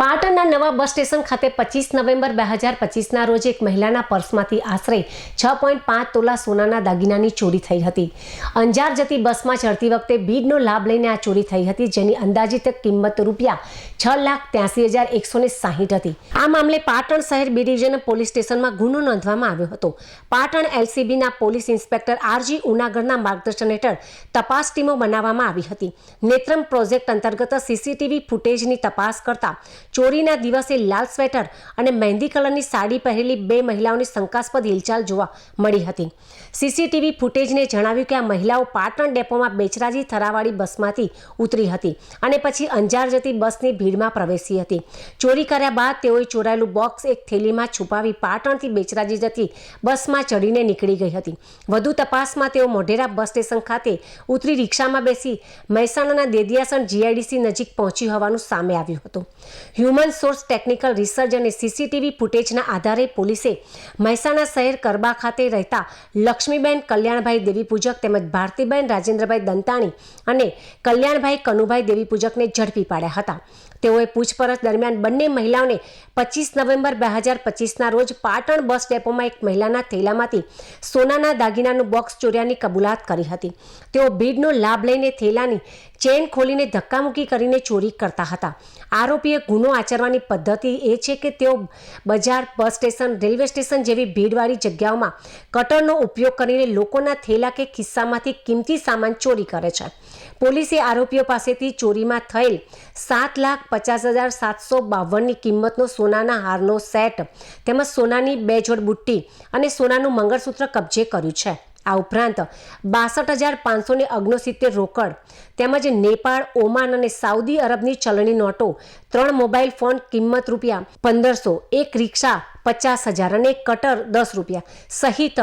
પાટણના નવા bus station ખાતે પચીસ નવેમ્બર બે હજાર પચીસના રોજ એક મહિલાના પર્સમાંથી આશરે છ પોઈન્ટ પાંચ તોલા સોનાના દાગીનાની ચોરી થઈ હતી. અંજાર જતી બસમાં ચડતી વખતે ભીડનો લાભ લઈને આ ચોરી થઈ હતી, જેની અંદાજિત કિંમત રૂપિયા છ લાખ ત્યાસી હજાર એકસો ને સાહીઠ હતી. આ મામલે પાટણ શહેર બી ડિવિઝન પોલીસ સ્ટેશનમાં ગુનો નોંધવામાં આવ્યો હતો. પાટણ એલસીબીના પોલીસ ઇન્સ્પેક્ટર આરજી ઉનાગરના માર્ગદર્શન હેઠળ તપાસ ટીમો બનાવવામાં આવી હતી. નેત્રમ પ્રોજેક્ટ અંતર્ગત સીસીટીવી ફૂટેજની તપાસ કરતા ચોરીના દિવસે લાલ સ્વેટર અને મહેંદી કલરની સાડી પહેરેલી બે મહિલાઓની શંકાસ્પદ હિલચાલ જોવા મળી હતી. સીસીટીવી ફૂટેજને જણાવ્યું કે આ મહિલાઓ પાટણ ડેપોમાં બેચરાજી થરાવાળી બસમાંથી ઉતરી હતી અને પછી અંજાર જતી બસની ભીડમાં પ્રવેશી હતી. ચોરી કર્યા બાદ તેઓએ ચોરાયેલું બોક્સ એક થેલીમાં છુપાવી પાટણથી બેચરાજી જતી બસમાં ચડીને નીકળી ગઈ હતી. વધુ તપાસમાં તેઓ મોઢેરા બસ સ્ટેશન ખાતે ઉતરી રિક્ષામાં બેસી મહેસાણાના દેદિયાસણ જીઆઈડીસી નજીક પહોંચી હોવાનું સામે આવ્યું હતું. હ્યુમન સોર્સ ટેકનિકલ રિસર્ચ અને સીસીટીવી ફૂટેજના આધારે પોલીસે મહેસાણા શહેર કરબા ખાતે રહેતા લક્ષ્મીબેન કલ્યાણભાઈ દેવીપૂજક તેમજ ભારતીબેન રાજેન્દ્રભાઈ દંતાણી અને કલ્યાણભાઈ કનુભાઈ દેવીપૂજકને ઝડપી પાડ્યા હતા. તેઓએ પૂછપરછ દરમિયાન બંને મહિલાઓને પચીસ નવેમ્બર બે હજાર પચીસના રોજ પાટણ બસ ડેપોમાં એક મહિલાના થેલામાંથી સોનાના દાગીનાનું બોક્સ ચોર્યાની કબૂલાત કરી હતી. તેઓ ભીડનો લાભ લઈને થેલાની ચેન ખોલીને ધક્કામુક્કી કરીને ચોરી કરતા હતા. આરોપીએ ગુનો આચરવાની પદ્ધતિ એ છે કે તેઓ બજાર, બસ સ્ટેશન, રેલવે સ્ટેશન જેવી ભીડવાળી જગ્યાઓમાં કટરનો ઉપયોગ કરીને લોકોના થેલા કે ખિસ્સામાંથી કિંમતી સામાન ચોરી કરે છે. પોલીસે આરોપીઓ પાસેથી ચોરીમાં થયેલ સાત લાખ પચાસ હજાર સાતસો બાવનની કિંમતનો સોનાના હારનો સેટ તેમજ સોનાની બે જોડ બુટ્ટી અને સોનાનું મંગળસૂત્ર કબજે કર્યું છે. આ ઉપરાંત બાસઠ હજાર પાંચસો ને ઓગણસિત્તેર રોકડ તેમજ નેપાળ, ઓમાન અને સાઉદી અરબની ચલણી નોટો, ત્રણ મોબાઈલ ફોન કિંમત રૂપિયા પંદરસો, એક રિક્ષા પચાસ હજાર અને કટર દસ રૂપિયા સહિત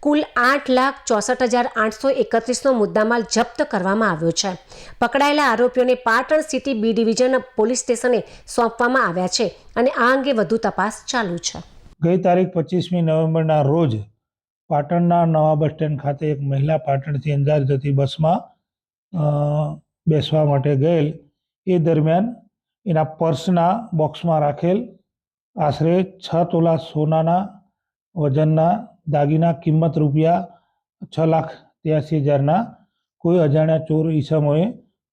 કુલ આઠ લાખ ચોસઠ હજાર આઠસો એકત્રીસનો મુદ્દામાલ જપ્ત કરવામાં આવ્યો છે. પકડાયેલા આરોપીઓને Patan city B division police સ્ટેશને સોંપવામાં આવ્યા છે અને આ અંગે વધુ તપાસ ચાલુ છે. ગઈ તારીખ પચીસમી નવેમ્બરના રોજ પાટણના નવા બસ સ્ટેન્ડ ખાતે એક મહિલા પાટણથી અંજાર જતી બસમાં બેસવા માટે ગયેલ. એ દરમિયાન એના પર્સના બોક્સમાં રાખેલ આશરે છ તોલા સોનાના વજનના દાગીના કિંમત રૂપિયા છ લાખ ત્યાસી હજારના કોઈ અજાણ્યા ચોર ઈસમોએ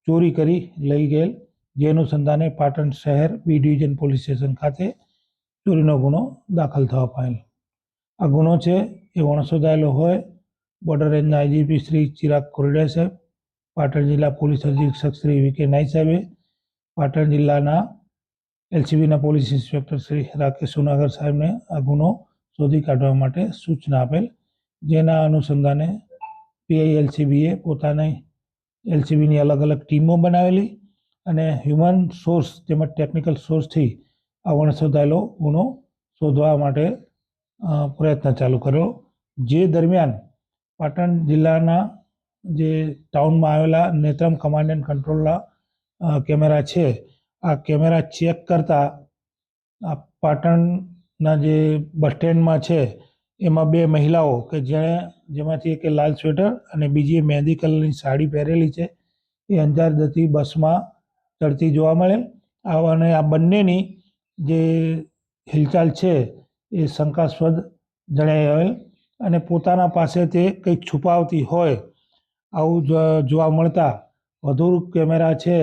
ચોરી કરી લઈ ગયેલ. જે અનુસંધાને પાટણ શહેર બી ડિવિઝન પોલીસ સ્ટેશન ખાતે ચોરીનો ગુનો દાખલ થવા પામેલ આ ગુનો છે એ વણસોદાયેલો હોય. બોર્ડર રેન્જના આઈજીપી શ્રી ચિરાગ કોરડિયા સાહેબ, પાટણ જિલ્લા પોલીસ અધિક્ષક શ્રી વી કે નાઈ સાહેબે, પાટણ જિલ્લાના એલસીબીના પોલીસ ઇન્સ્પેક્ટર શ્રી રાકેશ સોનાગર સાહેબને આ ગુનો શોધી કાઢવા માટે સૂચના આપેલ, જેના અનુસંધાને પીઆઈ એલસીબીએ પોતાની એલસીબીની અલગ અલગ ટીમો બનાવેલી અને હ્યુમન સોર્સ તેમજ ટેકનિકલ સોર્સથી આ વણસોદાયેલો ગુનો શોધવા માટે પ્રયત્ન ચાલુ કર્યો. જે દરમિયાન પાટણ જિલ્લાના જે ટાઉનમાં આવેલા નેત્રમ કમાન્ડ એન્ડ કંટ્રોલના કેમેરા છે, આ કેમેરા ચેક કરતાં આ પાટણના જે બસ સ્ટેન્ડમાં છે, એમાં બે મહિલાઓ કે જેણે, જેમાંથી એક લાલ સ્વેટર અને બીજી મહેંદી કલરની સાડી પહેરેલી છે, એ અંજાર જતી બસમાં ચડતી જોવા મળે. અને આ બંનેની જે હિલચાલ છે, એ શંકાસ્પદ જણાઈ આવેલ. અને પોતાના પાસે તે કંઈક છુપાવતી હોય આવું જોવા મળતા વધુ કેમેરા છે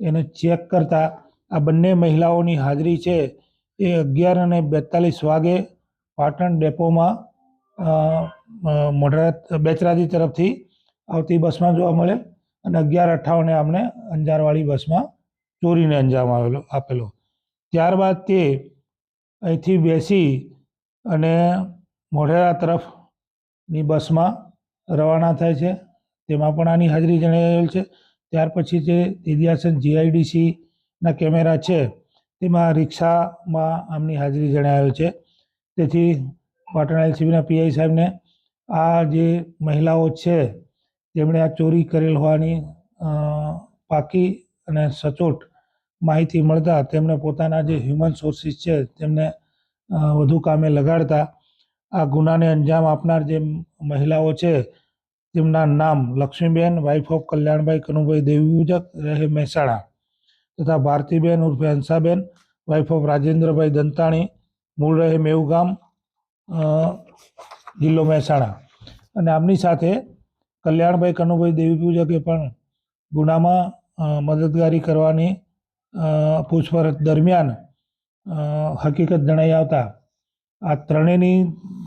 એને ચેક કરતા આ બંને મહિલાઓની હાજરી છે એ અગિયાર અને બેતાલીસ વાગે પાટણ ડેપોમાં અ, બેચરાજી તરફથી આવતી બસમાં જોવા મળે અને અગિયાર અઠ્ઠાવને આમને અંજારવાળી બસમાં ચોરીને અંજામ આવેલો આપેલો. ત્યારબાદ તે અહીંથી બેસી અને મોઢેરા તરફની બસમાં રવાના થાય છે. તેમાં પણ આની હાજરી જણાવેલ છે. ત્યાર પછી જે દિદ્યાસન જીઆઈડીસીના કેમેરા છે, તેમાં રિક્ષામાં આમની હાજરી જણાવેલ છે. તેથી પાટણ એલસીબીના પીઆઈ સાહેબને આ જે મહિલાઓ છે, તેમણે આ ચોરી કરેલ હોવાની પાકી અને સચોટ માહિતી મળતા તેમણે પોતાના જે હ્યુમન સોર્સિસ છે, તેમને વધુ કામે લગાડતા આ ગુનાને અંજામ આપનાર જે મહિલાઓ છે, તેમના નામ લક્ષ્મીબેન વાઇફ ઓફ કલ્યાણભાઈ કનુભાઈ દેવીપૂજક, રહે મહેસાણા. તથા ભારતીબેન ઉર્ફે હંસાબેન વાઇફ ઓફ રાજેન્દ્રભાઈ દંતાણી, મૂળ રહે મેવગામ જિલ્લો મહેસાણા. અને આમની સાથે કલ્યાણભાઈ કનુભાઈ દેવી પૂજકે પણ ગુનામાં મદદગારી કરવાની પૂછપરછ દરમિયાન હકીકત જણાઈ આવતા આ ત્રણેયની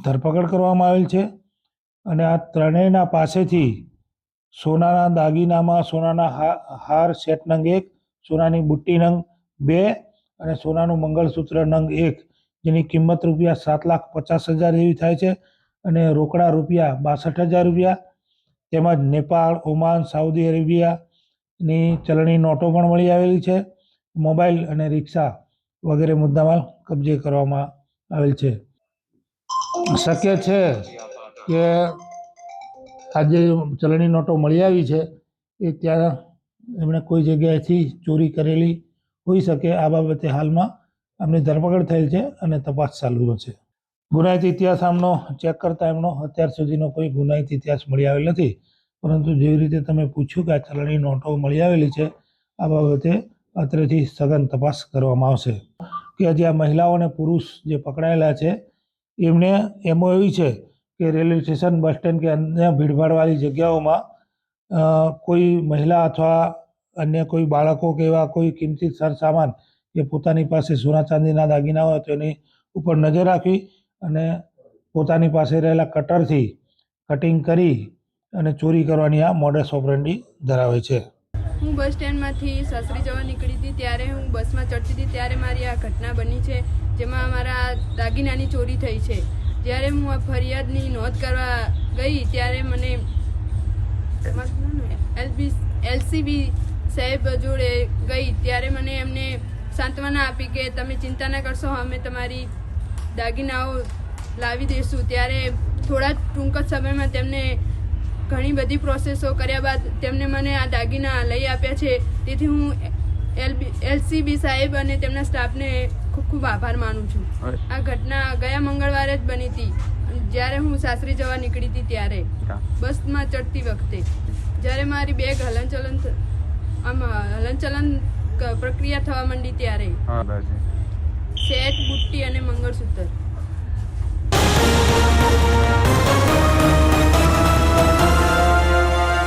ધરપકડ કરવામાં આવેલ છે અને આ ત્રણેયના પાસેથી સોનાના દાગીનામાં સોનાના હાર સેટ નંગ એક, સોનાની બુટ્ટી નંગ બે અને સોનાનું મંગળસૂત્ર નંગ એક, જેની કિંમત રૂપિયા સાત લાખ પચાસ હજાર જેવી થાય છે અને રોકડા રૂપિયા બાસઠ હજાર રૂપિયા. તેમજ નેપાળ, ઓમાન, સાઉદી અરેબિયાની ચલણી નોટો પણ મળી આવેલી છે. મોબાઈલ અને રિક્ષા વગેરે મુદ્દામાલ કબજે કરવામાં આવેલ છે. શક્ય છે કે આ જે ચલણી નોટો મળી આવી છે, એ ત્યાં એમણે કોઈ જગ્યાએથી ચોરી કરેલી હોઈ શકે. આ બાબતે હાલમાં એમની ધરપકડ થયેલ છે અને તપાસ ચાલુ છે. ગુનાહિત ઇતિહાસ આમનો ચેક કરતા એમનો અત્યાર સુધીનો કોઈ ગુનાહિત ઇતિહાસ મળી આવેલ નથી. પરંતુ જેવી રીતે તમે પૂછ્યું કે આ ચલણી નોટો મળી આવેલી છે, આ બાબતે અત્રેથી સઘન તપાસ કરવામાં આવશે. કે જે આ મહિલાઓ અને પુરુષ જે પકડાયેલા છે એમને એમો એવી છે કે રેલવે સ્ટેશન બસ સ્ટેન્ડ કે અન્ય ભીડભાડવાળી જગ્યાઓમાં કોઈ મહિલા અથવા અન્ય કોઈ બાળકો કે એવા કોઈ કિંમતી સરસામાન કે પોતાની પાસે સોના ચાંદીના દાગીના હોય તો એની ઉપર નજર રાખવી અને પોતાની પાસે રહેલા કટરથી કટિંગ કરી અને ચોરી કરવાની આ મોડસ ઓપરેન્ડી ધરાવે છે. હું બસ સ્ટેન્ડમાંથી સાસરી જવા નીકળી હતી, ત્યારે હું બસમાં ચડતી હતી, ત્યારે મારી આ ઘટના બની છે, જેમાં મારા દાગીનાની ચોરી થઈ છે. જ્યારે હું આ ફરિયાદની નોંધ કરવા ગઈ, ત્યારે મને એલબી, એલસીબી સાહેબ જોડે ગઈ, ત્યારે મને એમને સાંત્વના આપી કે તમે ચિંતા ના કરશો, અમે તમારી દાગીનાઓ લાવી દઈશું. ત્યારે થોડા ટૂંક જ સમયમાં તેમને ઘણી બધી પ્રોસેસો કર્યા બાદ તેમને મને આ દાગીના લઈ આપ્યા છે. તેથી હું એલબી એલસીબી સાહેબ અને તેમના સ્ટાફને ખૂબ ખૂબ આભાર માનું છું. આ ઘટના ગયા મંગળવારે જ બની હતી. જ્યારે હું સાસરી જવા નીકળી હતી ત્યારે. બસમાં ચડતી વખતે. જ્યારે મારી બેગ હલનચલન આમ હલનચલન પ્રક્રિયા થવા માંડી ત્યારે. સેટ બુટ્ટી અને મંગળસૂત્ર.